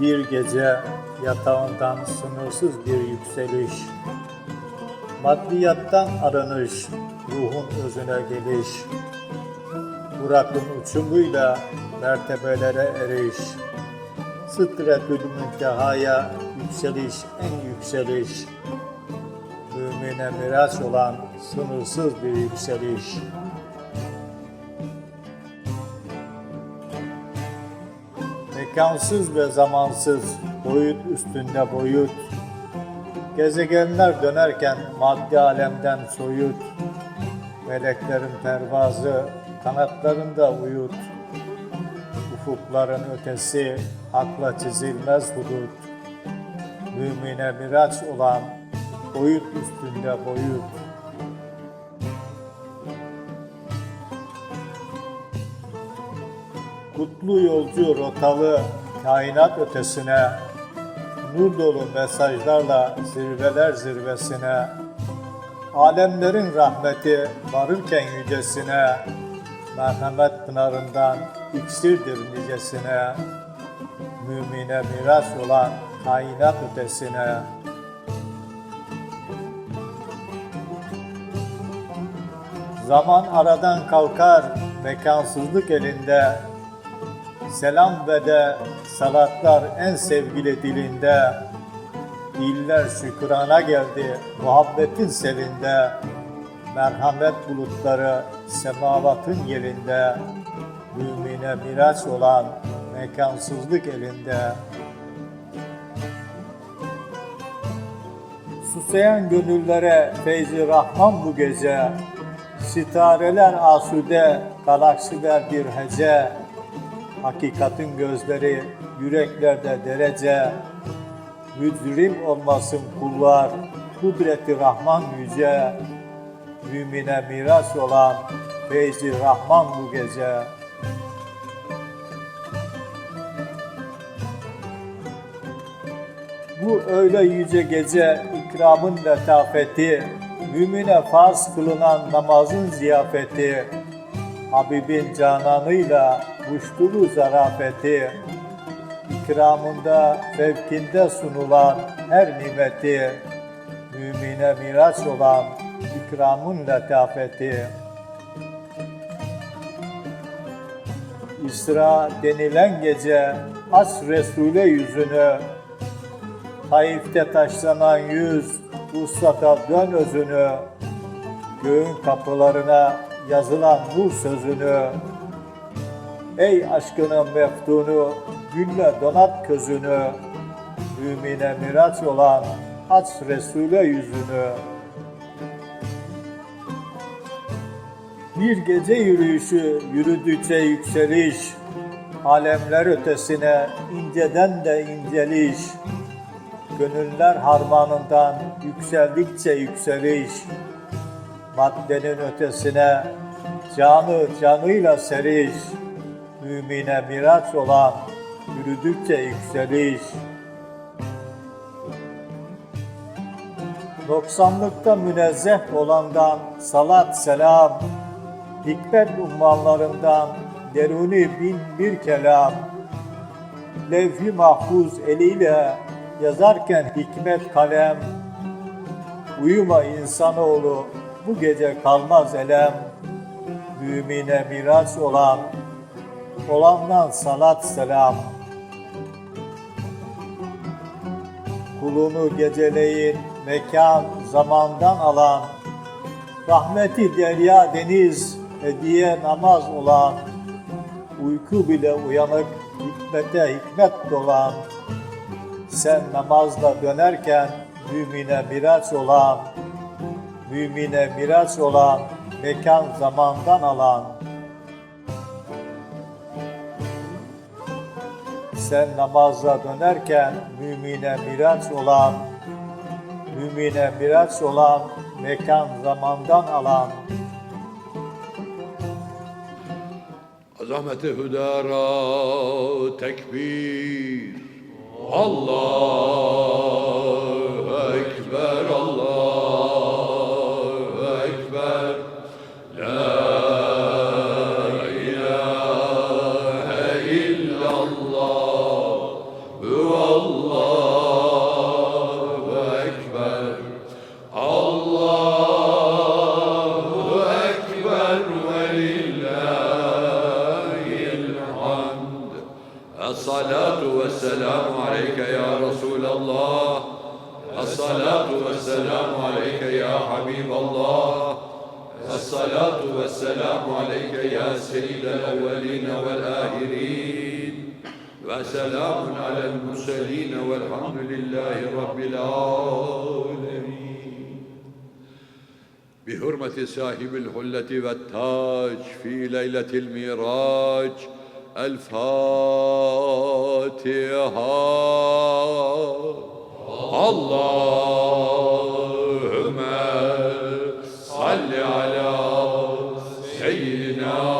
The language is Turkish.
Bir gece yatağından sınırsız bir yükseliş. Maddiyattan arınış, ruhun özüne geliş. Burak'ın uçumuyla mertebelere eriş. Sıdretül müntehaya yükseliş, en yükseliş. Mümine miraç olan sınırsız bir yükseliş. Mekansız ve zamansız, boyut üstünde boyut. Gezegenler dönerken maddi alemden soyut. Meleklerin pervazı kanatlarında uyut. Ufukların ötesi hakla çizilmez hudut. Mümine miraç olan boyut üstünde boyut. Kutlu yolcu rotalı kainat ötesine, nur dolu mesajlarla zirveler zirvesine, alemlerin rahmeti varırken yücesine, merhamet pınarından iksirdir nicesine, mümine miras olan kainat ötesine, Zaman aradan kalkar, mekansızlık elinde. Selam ve de salatlar en sevgili dilinde. Diller şükrana geldi, muhabbetin selinde. Merhamet bulutları semavatın yerinde. Mümine miraç olan mekansızlık elinde. Susayan gönüllere feyzi rahman bu gece. Sitareler asude, galaksiler bir hece. Hakikatin gözleri yüreklerde derece. Mücrim olmasın kullar, kudreti Rahman yüce. Mümine miras olan feyzi Rahman bu gece. Bu öyle yüce gece ikramın letafeti, mümine farz kılınan namazın ziyafeti, Habibin cananıyla muştulu zarafeti, ikramında fevkinde sunulan her nimeti, mümine miraç olan ikramın letafeti. İsra denilen gece aç Resul'e yüzünü, Taif'te taşlanan yüz, uslata dön özünü, göğün kapılarına yazılan nur sözünü, ey aşkının meftunu, gülle donat közünü, mümine miraç olan aç Resul'e yüzünü. Bir gece yürüyüşü, yürüdükçe yükseliş, alemler ötesine inceden de inceliş, Gönüller harmanından yükseldikçe yükseliş, maddenin ötesine canı canıyla seriş, mümine miraç olan yürüdükçe yükseliş. Noksanlıkta münezzeh olandan salat selam, hikmet ummanlarından deruni bin bir kelam, levh-i mahfuz eliyle yazarken hikmet kalem, uyuma insanoğlu bu gece kalmaz elem, mümine miraç olan, olandan salat selam. Kulunu geceleyin mekan zamandan alan, rahmeti derya deniz hediye namaz olan, uyku bile uyanık hikmete hikmet dolan, sen namazla dönerken mümine miraç olan, mümine miraç olan, mekan zamandan alan, sen namazla dönerken mümine miraç olan, mümine miraç olan, mekan zamandan alan, Azameti hüdara tekbir. Allahu الصلاة والسلام عليك يا حبيب الله. الصلاة والسلام عليك يا سيد الأولين والآخرين. وسلام على المرسلين والحمد لله رب العالمين. بحرمة صاحب الحلة والتاج في ليلة الميراج El-Fatiha Allahümme salli ala seyyidina